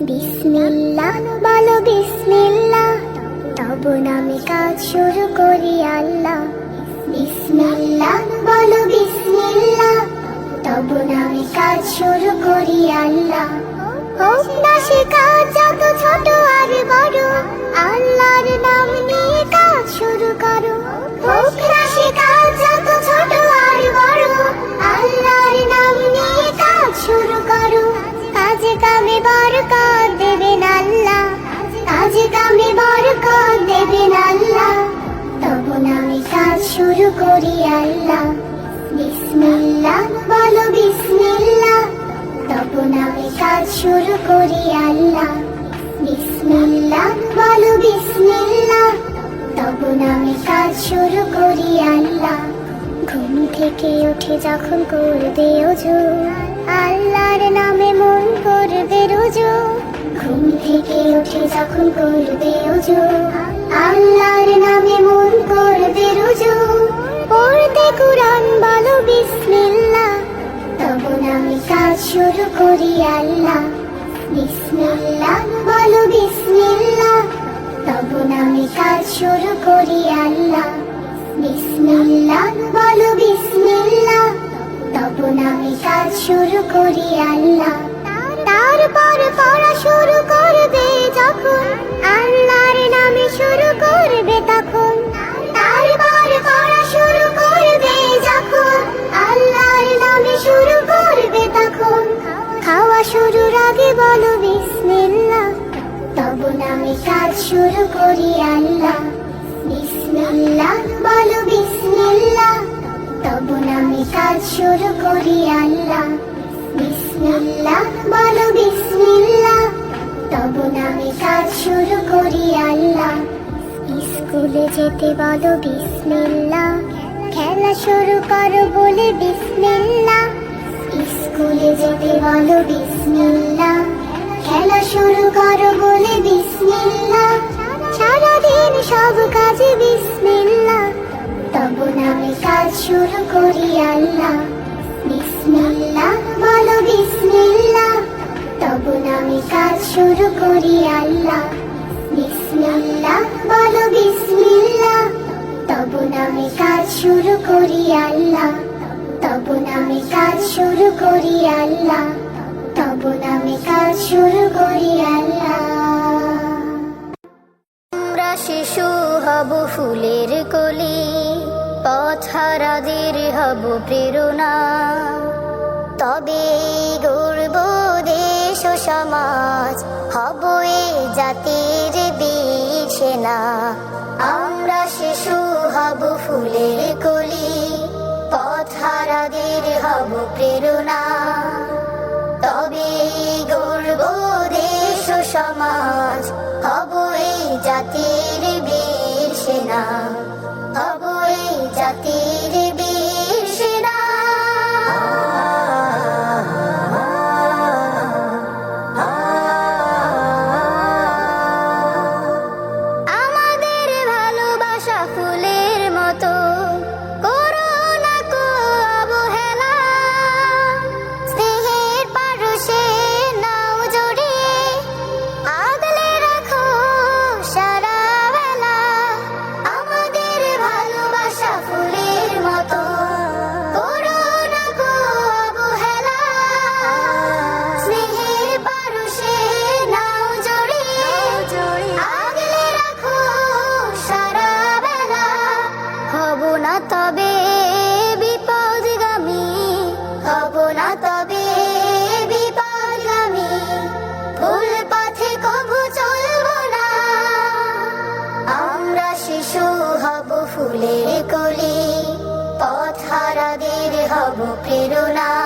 বিসমিল্লাহ, বলো বিসমিল্লাহ, তব নামে কাজ শুরু করি আল্লাহ। বিসমিল্লাহ, বলো বিসমিল্লাহ, তব নামে কাজ শুরু করি আল্লাহ। হোক না সে যত ছোট আর বড়, আল্লাহর নাম কামে বরকত দেবেন আল্লাহ কাজে কামে বরকত দেবেন আল্লাহ তবু নামে কাজ শুরু করি আল্লাহ। বিসমিল্লাহ বলো বিসমিল্লাহ তবু নামে কাজ শুরু করি আল্লাহ। বিসমিল্লাহ বলো বিসমিল্লাহ তবু নামে কাজ শুরু করি আল্লাহ। ঘুম থেকে উঠে যখন করবে নামে মন রোজো ঘুম থেকে উঠে যখন করবে ওজো আল্লাহর নামে মন করবে রোজো। পড়তে কুরআন বলো, বিসমিল্লাহ। তবু নামে কাজ শুরু করি, আল্লাহ। বিসমিল্লাহ বলো, বিসমিল্লাহ। তবু নামে কাজ শুরু করি, আল্লাহ। বিসমিল্লাহ বলো, বিসমিল্লাহ। তবু নামে কাজ শুরু করি, আল্লাহ। তারপর পড়া শুরু করবে যখন। আল্লাহর নামে শুরু করবে তখন। তারপর পড়া শুরু করবে যখন। আল্লাহর নামে শুরু করবে তখন। খাওয়া শুরুর আগে বলো, বিসমিল্লাহ। তবু নামে কাজ শুরু করি আল্লাহ। বিসমিল্লাহ, বলো, বিসমিল্লাহ। তবু নামে কাজ শুরু করি আল্লাহ। বিসমিল্লাহ, বলো বিসমিল্লাহ। তবু নামে কাজ শুরু করি আল্লাহ। স্কুলে যেতে বলো বিসমিল্লাহ। খেলা শুরু করো বলে বিসমিল্লাহ। স্কুলে যেতে বলো বিসমিল্লাহ। খেলা শুরু করো বলে বিসমিল্লাহ। সারাদিন সব কাজে বিসমিল্লাহ। তবু নামে কাজ শুরু করি আল্লাহ। বিসমিল্লাহ বলো বিসমিল্লাহ তবু নামে কাজ শুরু করি আল্লাহ বিসমিল্লাহ বলো বিসমিল্লাহ তবু নামে কাজ শুরু করি আল্লাহ তবু নামে কাজ শুরু করি আল্লাহ তবু নামে কাজ শুরু করি আল্লাহ আমরা শিশু হব ফুলের কলি। পথহারাদের হব প্রেরণা। তবে গর্ব, দেশ সমাজ, হব এ জাতির বীর সেনা আমরা শিশু হব ফুলের কলি পথহারাদের হব প্রেরণা। তবে গর্ব, দেশ সমাজ, হব এই জাতির এই ফুলের কলি পথ হারাদের হব প্রেরণা।